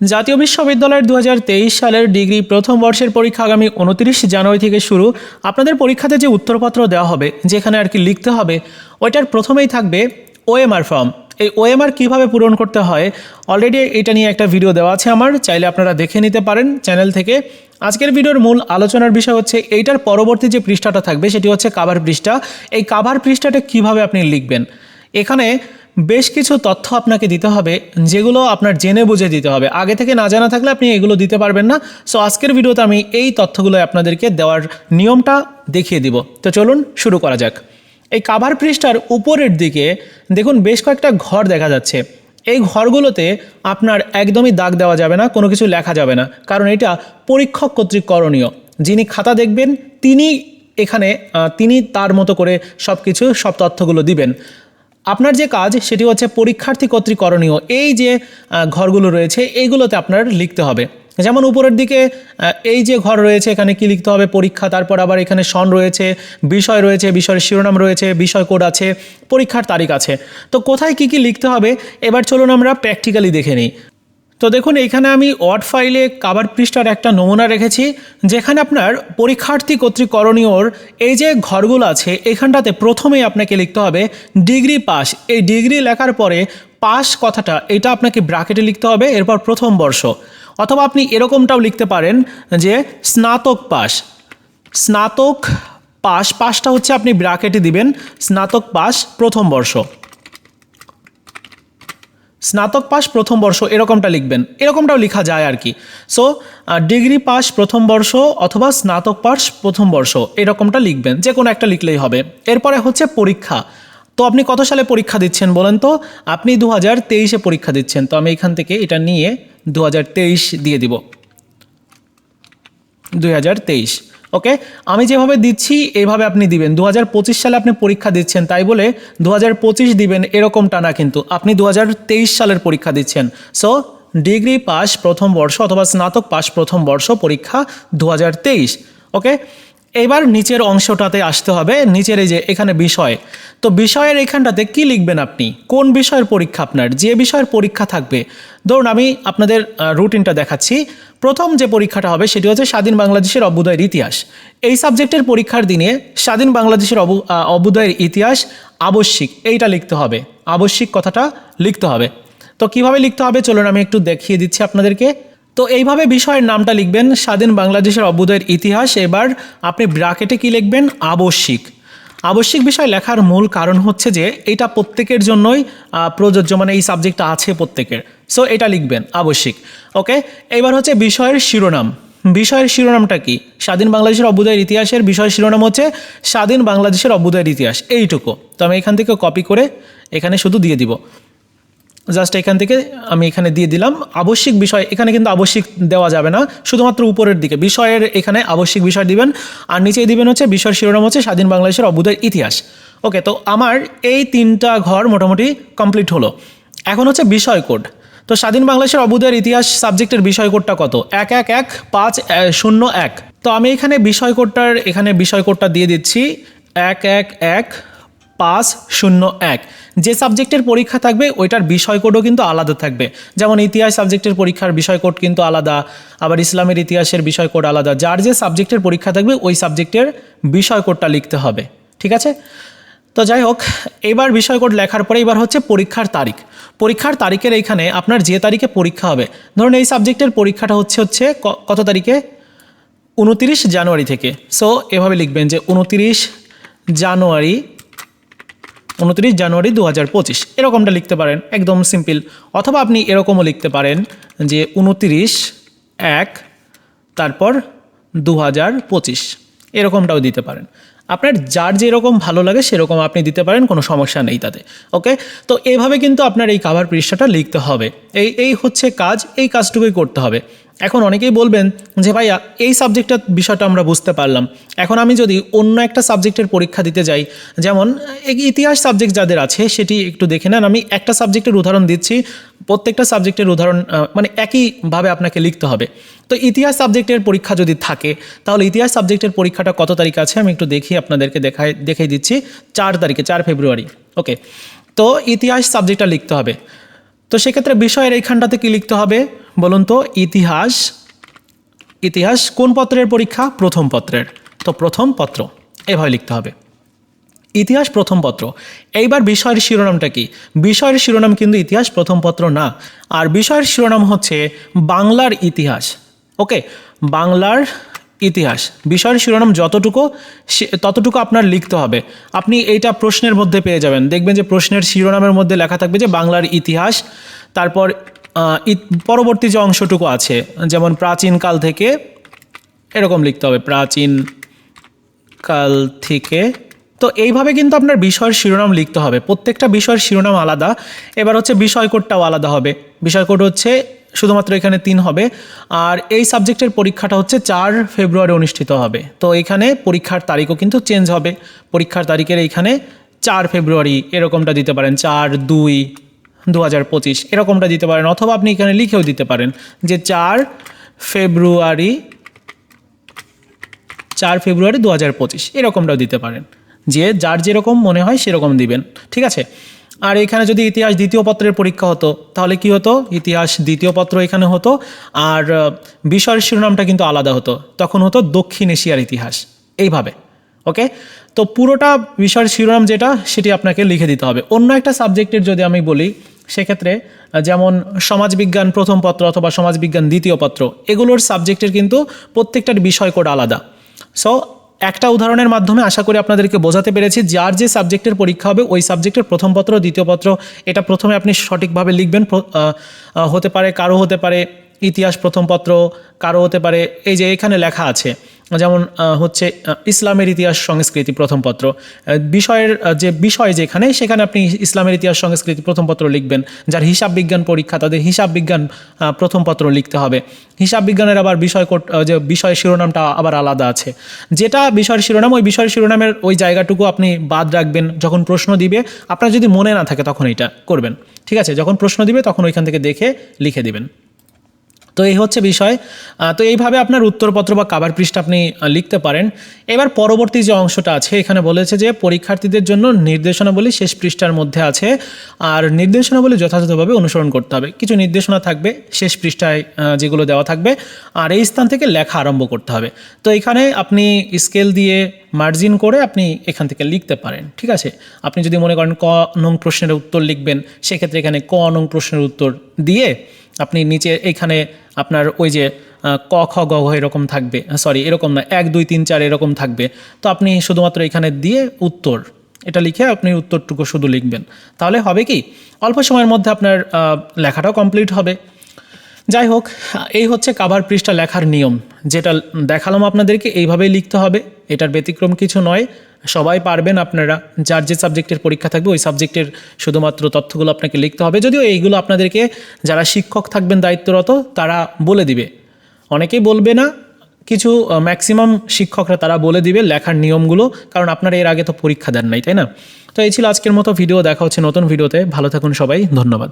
জাতীয় বিশ্ববিদ্যালয়ের দু হাজার তেইশ সালের ডিগ্রি প্রথম বর্ষের পরীক্ষা আগামী উনত্রিশ জানুয়ারি থেকে শুরু। আপনাদের পরীক্ষাতে যে উত্তরপত্র দেওয়া হবে, যেখানে আর কি লিখতে হবে, ওইটার প্রথমেই থাকবে ওএমআর ফর্ম এই ওএমআর কীভাবে পূরণ করতে হয় অলরেডি এটা নিয়ে একটা ভিডিও দেওয়া আছে আমার, চাইলে আপনারা দেখে নিতে পারেন চ্যানেল থেকে। আজকের ভিডিওর মূল আলোচনার বিষয় হচ্ছে, এইটার পরবর্তী যে পৃষ্ঠাটা থাকবে, সেটি হচ্ছে কাভার পৃষ্ঠা। এই কাভার পৃষ্ঠাটা কীভাবে আপনি লিখবেন? এখানে বেশ কিছু তথ্য আপনাকে দিতে হবে, যেগুলো আপনার জেনে বুঝে দিতে হবে। আগে থেকে না জানা থাকলে আপনি এগুলো দিতে পারবেন না। সো আজকের ভিডিওতে আমি এই তথ্যগুলো আপনাদেরকে দেওয়ার নিয়মটা দেখিয়ে দিব। তো চলুন শুরু করা যাক। এই কাভার পৃষ্ঠার উপরের দিকে দেখুন বেশ কয়েকটা ঘর দেখা যাচ্ছে। এই ঘরগুলোতে আপনার একদমই দাগ দেওয়া যাবে না, কোনো কিছু লেখা যাবে না। কারণ এটা পরীক্ষক কর্তৃক করণীয়। যিনি খাতা দেখবেন, তিনি এখানে তিনি তার মতো করে সব কিছু সব তথ্যগুলো দিবেন। আপনার যে কাজ, সেটি হচ্ছে পরীক্ষার্থী কর্তৃক করণীয় এই যে ঘরগুলো রয়েছে, এইগুলোতে আপনার লিখতে হবে। যেমন উপরের দিকে এই যে ঘর রয়েছে, এখানে কি লিখতে হবে? পরীক্ষা, তারপর আবার এখানে সন রয়েছে, বিষয় রয়েছে, বিষয়ের শিরোনাম রয়েছে, বিষয় কোড আছে, পরীক্ষার তারিখ আছে। তো কোথায় কি কি লিখতে হবে? এবার চলুন আমরা প্র্যাকটিক্যালি দেখে নিই। তো দেখুন, এইখানে আমি ওয়ার্ড ফাইলে কাবার পৃষ্ঠার একটা নমুনা রেখেছি, যেখানে আপনার পরীক্ষার্থী কর্তৃক করণীয়র এই যে ঘরগুলো আছে, এখানটাতে প্রথমেই আপনাকে লিখতে হবে ডিগ্রি পাস। এই ডিগ্রি লেখার পরে পাস কথাটা, এটা আপনাকে ব্র্যাকেটে লিখতে হবে, এরপর প্রথম বর্ষ। অথবা আপনি এরকমটাও লিখতে পারেন যে স্নাতক পাস। স্নাতক পাস, পাসটা হচ্ছে আপনি ব্র্যাকেটে দিবেন, স্নাতক পাস প্রথম বর্ষ। স্নাতক পাস প্রথম বর্ষ এরকমটা লিখবেন, এরকমটাও লেখা যায় আর কি। সো ডিগ্রি পাস প্রথম বর্ষ অথবা স্নাতক পাস প্রথম বর্ষ এরকমটা লিখবেন যে কোনো একটা লিখলেই হবে। এরপরে হচ্ছে পরীক্ষা। তো আপনি কত সালে পরীক্ষা দিচ্ছেন বলেন তো? আপনি দু হাজার তেইশে পরীক্ষা দিচ্ছেন, তো আমি এখান থেকে এটা নিয়ে দু হাজার তেইশ দিয়ে দিব। দুই হাজার তেইশ। ওকে আমি যেভাবে দিচ্ছি, এভাবে আপনি দিবেন। দু হাজার পঁচিশ সালে আপনি পরীক্ষা দিচ্ছেন, তাই বলে দু হাজার পঁচিশ দিবেন, এরকমটা না কিন্তু। আপনি দু হাজার তেইশ সালের পরীক্ষা দিচ্ছেন। সো ডিগ্রি পাস প্রথম বর্ষ অথবা স্নাতক পাস প্রথম বর্ষ পরীক্ষা দু হাজার তেইশ। ওকে এবার নিচের অংশটাতে আসতে হবে নিচের এই যে এখানে বিষয়। তো বিষয়ের এখানটাতে কি লিখবেন আপনি? কোন বিষয়ের পরীক্ষা আপনার? যে বিষয়ের পরীক্ষা থাকবে। ধরুন আমি আপনাদের রুটিনটা দেখাচ্ছি। প্রথম যে পরীক্ষাটা হবে সেটি হচ্ছে স্বাধীন বাংলাদেশের অভ্যুদয়ের ইতিহাস। এই সাবজেক্টের পরীক্ষার দিনে স্বাধীন বাংলাদেশের অবু আহ, অভ্যুদয়ের ইতিহাস আবশ্যিক। এইটা লিখতে হবে। আবশ্যিক কথাটা লিখতে হবে। তো কীভাবে লিখতে হবে? চলুন আমি একটু দেখিয়ে দিচ্ছি আপনাদেরকে। তো এইভাবে বিষয়ের নামটা লিখবেন, স্বাধীন বাংলাদেশের অভ্যুদয়ের ইতিহাস। এবার আপনি ব্রাকেটে কি লিখবেন? আবশ্যিক। আবশ্যিক বিষয় লেখার মূল কারণ হচ্ছে যে, এটা প্রত্যেকের জন্যই প্রযোজ্য মানে এই সাবজেক্টটা আছে প্রত্যেকের। সো এটা লিখবেন, আবশ্যিক। ওকে এবার হচ্ছে বিষয়ের শিরোনাম। বিষয়ের শিরোনামটা কি? স্বাধীন বাংলাদেশের অভ্যুদয়ের ইতিহাসের বিষয় শিরোনাম হচ্ছে, স্বাধীন বাংলাদেশের অভ্যুদয়ের ইতিহাস। এইটুকু। তো আমি এখান থেকে কপি করে, এখানে শুধু দিয়ে দিব। জাস্ট এখান থেকে আমি এখানে দিয়ে দিলাম। আবশ্যিক বিষয়, এখানে কিন্তু আবশ্যিক দেওয়া যাবে না। শুধুমাত্র উপরের দিকে। বিষয়ের এখানে আবশ্যিক বিষয় দিবেন। আর নিচেই দিবেন হচ্ছে, বিষয়ের শিরোনাম হচ্ছে স্বাধীন বাংলাদেশের অভ্যুদয়ের ইতিহাস। ওকে তো আমার এই তিনটা ঘর মোটামুটি কমপ্লিট হলো। এখন হচ্ছে বিষয় কোড। তো স্বাধীন বাংলাদেশের অভ্যুদয়ের ইতিহাস সাবজেক্টের বিষয় কোডটা কত? এক এক এক, পাঁচ শূন্য, এক। তো আমি এখানে বিষয় কোডটার, এখানে বিষয় কোডটা দিয়ে দিচ্ছি। এক এক এক পাঁচ শূন্য এক। যে সাবজেক্টের পরীক্ষা থাকবে, ওইটার বিষয় কোডও কিন্তু আলাদা থাকবে। যেমন ইতিহাস সাবজেক্টের পরীক্ষার বিষয় কোড কিন্তু আলাদা, আবার ইসলামের ইতিহাসের বিষয় কোড আলাদা। যার যে সাবজেক্টের পরীক্ষা থাকবে, ওই সাবজেক্টের বিষয় কোডটা লিখতে হবে। ঠিক আছে? তো যাই হোক, এবার বিষয় কোড লেখার পরে এবার হচ্ছে পরীক্ষার তারিখ। পরীক্ষার তারিখের এইখানে আপনার যে তারিখে পরীক্ষা হবে, ধরুন এই সাবজেক্টের পরীক্ষাটা হচ্ছে হচ্ছে কত তারিখে? উনতিরিশ জানুয়ারি থেকে। সো এভাবে লিখবেন যে উনতিরিশ জানুয়ারি উনত্রিশ জানুয়ারি দু হাজার পঁচিশ। এরকমটা লিখতে পারেন, একদম সিম্পল। অথবা আপনি এরকমও লিখতে পারেন যে উনত্রিশ, এক, তারপর দু হাজার পঁচিশ। এরকমটাও দিতে পারেন। আপনার যার যেরকম ভালো লাগে সেরকম আপনি দিতে পারেন, কোনো সমস্যা নেই তাতে, ওকে? তো এইভাবে কিন্তু আপনার এই কাভার পৃষ্ঠাটা লিখতে হবে। এই এই হচ্ছে কাজ, এই কাজটুকুই করতে হবে। এখন অনেকেই বলবেন যে ভাইয়া, এই সাবজেক্টটার বিষয়টা আমরা বুঝতে পারলাম। এখন আমি যদি অন্য একটা সাবজেক্টের পরীক্ষা দিতে যাই, যেমন ইতিহাস সাবজেক্ট যাদের আছে, সেটি একটু দেখে নেন। আমি একটা সাবজেক্টের উদাহরণ দিচ্ছি, প্রত্যেকটা সাবজেক্টের উদাহরণ মানে একইভাবে আপনাকে লিখতে হবে। তো ইতিহাস সাবজেক্টের পরীক্ষা যদি থাকে, তাহলে ইতিহাস সাবজেক্টের পরীক্ষাটা কত তারিখ আছে? আমি একটু দেখি, আপনাদেরকে দেখাই দেখাই দিচ্ছি। চার তারিখে, চার ফেব্রুয়ারি। ওকে। তো ইতিহাস সাবজেক্টটা লিখতে হবে। তো সেক্ষেত্রে বিষয়ের এইখানটাতে কি লিখতে হবে? বলুন তো, ইতিহাস ইতিহাস কোন পত্রের পরীক্ষা? প্রথম পত্রের। তো প্রথম পত্র, এভাবে লিখতে হবে। ইতিহাস প্রথম পত্র। এইবার বিষয়ের শিরোনামটা কি? বিষয়ের শিরোনাম কিন্তু ইতিহাস প্রথম পত্র না। আর বিষয়ের শিরোনাম হচ্ছে বাংলার ইতিহাস। ওকে, বাংলার ইতিহাস। বিষয়ের শিরোনাম যতটুকু ততটুকু আপনার লিখতে হবে। আপনি এইটা প্রশ্নের মধ্যে পেয়ে যাবেন। দেখবেন যে প্রশ্নের শিরোনামের মধ্যে লেখা থাকবে যে বাংলার ইতিহাস, তারপর পরবর্তী যে অংশটুকু আছে, যেমন প্রাচীনকাল থেকে, এরকম লিখতে হবে, প্রাচীন কাল থেকে। তো এইভাবে কিন্তু আপনার বিষয়ের শিরোনাম লিখতে হবে। প্রত্যেকটা বিষয়ের শিরোনাম আলাদা। এবার হচ্ছে বিষয় কোডটাও আলাদা হবে। বিষয় কোড হচ্ছে শুধুমাত্র এখানে তিন হবে। আর এই সাবজেক্টের পরীক্ষাটা হচ্ছে চার ফেব্রুয়ারি অনুষ্ঠিত হবে। তো এখানে পরীক্ষার তারিখও কিন্তু চেঞ্জ হবে। পরীক্ষার তারিখের এইখানে চার ফেব্রুয়ারি এরকমটা দিতে পারেন। চার, দুই দু হাজার পঁচিশ। এরকমটা দিতে পারেন অথবা আপনি এখানে লিখেও দিতে পারেন যে চার ফেব্রুয়ারি চার ফেব্রুয়ারি দু হাজার পঁচিশ। এরকমটাও দিতে পারেন। যে যার যেরকম মনে হয় সেরকম দিবেন। ঠিক আছে? আর এখানে যদি ইতিহাস দ্বিতীয় পত্রের পরীক্ষা হতো, তাহলে কি হতো? ইতিহাস দ্বিতীয় পত্র এখানে হতো। আর বিষয়ের শিরোনামটা কিন্তু আলাদা হতো। তখন হতো দক্ষিণ এশিয়ার ইতিহাস। এইভাবে। ওকে তো পুরোটা বিষয়ের শিরোনাম যেটা, সেটি আপনাকে লিখে দিতে হবে। অন্য একটা সাবজেক্টের যদি আমি বলি, সেক্ষেত্রে যেমন সমাজবিজ্ঞান প্রথম পত্র অথবা সমাজবিজ্ঞান দ্বিতীয় পত্র, এগুলোর সাবজেক্টের কিন্তু প্রত্যেকটার বিষয় কোড আলাদা। সো একটা উদাহরণের মাধ্যমে আশা করি আপনাদেরকে বোঝাতে পেরেছি, যার যে সাবজেক্টের পরীক্ষা হবে, ওই সাবজেক্টের প্রথম পত্র, দ্বিতীয় পত্র, এটা প্রথমে আপনি সঠিকভাবে লিখবেন। হতে পারে কারও হতে পারে ইতিহাস প্রথম পত্র, কারও হতে পারে, এই যে এখানে লেখা আছে। যেমন হচ্ছে ইসলামের ইতিহাস সংস্কৃতি প্রথম পত্র। বিষয়ের যে বিষয় যেখানে, সেখানে আপনি ইসলামের ইতিহাস সংস্কৃতি প্রথম পত্র লিখবেন। যার হিসাব বিজ্ঞান পরীক্ষা, তাদের হিসাব বিজ্ঞান প্রথম পত্র লিখতে হবে। হিসাব বিজ্ঞানের আবার বিষয় যে বিষয় শিরোনামটা আবার আলাদা আছে। যেটা বিষয়ের শিরোনাম, ওই বিষয়ের শিরোনামের ওই জায়গাটুকু আপনি বাদ রাখবেন। যখন প্রশ্ন দিবে, আপনার যদি মনে না থাকে, তখন এটা করবেন। ঠিক আছে? যখন প্রশ্ন দিবে, তখন ওইখান থেকে দেখে লিখে দিবেন। তো এই হচ্ছে বিষয়। তো এইভাবে আপনার উত্তরপত্র বা কাবার পৃষ্ঠা আপনি লিখতে পারেন। এবার পরবর্তী যে অংশটা আছে, এখানে বলেছে যে, পরীক্ষার্থীদের জন্য নির্দেশনাবলী শেষ পৃষ্ঠার মধ্যে আছে। আর নির্দেশনাবলী যথাযথভাবে অনুসরণ করতে হবে। কিছু নির্দেশনা থাকবে, শেষ পৃষ্ঠায় যেগুলো দেওয়া থাকবে। আর এই স্থান থেকে লেখা আরম্ভ করতে হবে। তো এখানে আপনি স্কেল দিয়ে মার্জিন করে আপনি এখান থেকে লিখতে পারেন, ঠিক আছে? আপনি যদি মনে করেন ক নং প্রশ্নের উত্তর লিখবেন, সেক্ষেত্রে এখানে ক নং প্রশ্নের উত্তর দিয়ে আপনি নিচে এইখানে আপনার ওই যে ক, খ, গ, ঘ এরকম থাকবে। সরি এরকম না, এক, দুই, তিন, চার এরকম থাকবে। তো আপনি শুধুমাত্র এখানে দিয়ে উত্তর, এটা লিখে আপনি উত্তরটুকু শুধু লিখবেন। তাহলে হবে কি, অল্প সময়ের মধ্যে আপনার লেখাটাও কমপ্লিট হবে। যাই হোক, এই হচ্ছে কাভার পৃষ্ঠা লেখার নিয়ম। যেটা দেখালাম আপনাদেরকে, এইভাবেই লিখতে হবে। এটার ব্যতিক্রম কিছু নয়। সবাই পারবেন আপনারা, যার যে সাবজেক্টের পরীক্ষা থাকবে, ওই সাবজেক্টের শুধুমাত্র তথ্যগুলো আপনাকে লিখতে হবে। যদিও এইগুলো আপনাদেরকে যারা শিক্ষক থাকবেন দায়িত্বরত, তারা বলে দিবে। অনেকেই বলবে না, কিছু ম্যাক্সিমাম শিক্ষকরা তারা বলে দিবে লেখার নিয়মগুলো, কারণ আপনারা এর আগে তো পরীক্ষা দেন নাই, তাই না? তো এই ছিল আজকের মতো ভিডিও, দেখা হচ্ছে নতুন ভিডিওতে। ভালো থাকুন সবাই, ধন্যবাদ।